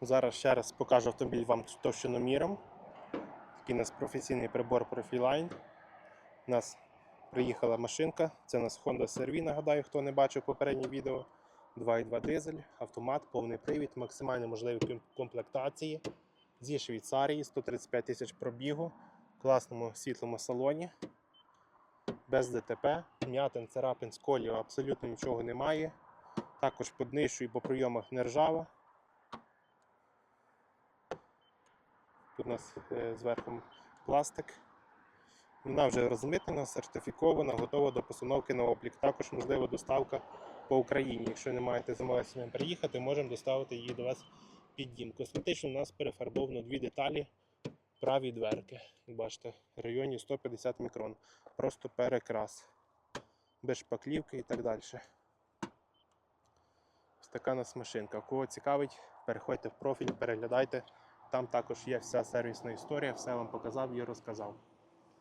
Зараз ще раз покажу автомобіль вам товщиноміром. Такий у нас професійний прибор Profiline. У нас приїхала машинка. Це у нас Honda CR-V, нагадаю, хто не бачив попереднє відео. 2.2 дизель, автомат, повний привід, максимально можливі комплектації. Зі Швейцарії, 135 тисяч пробігу, в класному світлому салоні, без ДТП, м'ятин, царапин, сколів абсолютно нічого немає. Також по днищу і по прийомах не ржава. Тут у нас е, зверху пластик. Вона вже розмитнена, сертифікована, готова до постановки на облік. Також можлива доставка по Україні. Якщо не маєте самим приїхати, можемо доставити її до вас під дім. Косметично у нас перефарбовано дві деталі праві дверки. Як бачите, в районі 150 мікрон. Просто перекрас. Без шпаклівки і так далі. Ось така у нас машинка. Кого цікавить, переходьте в профіль, переглядайте. Там також є вся сервісна історія, все вам показав і розказав.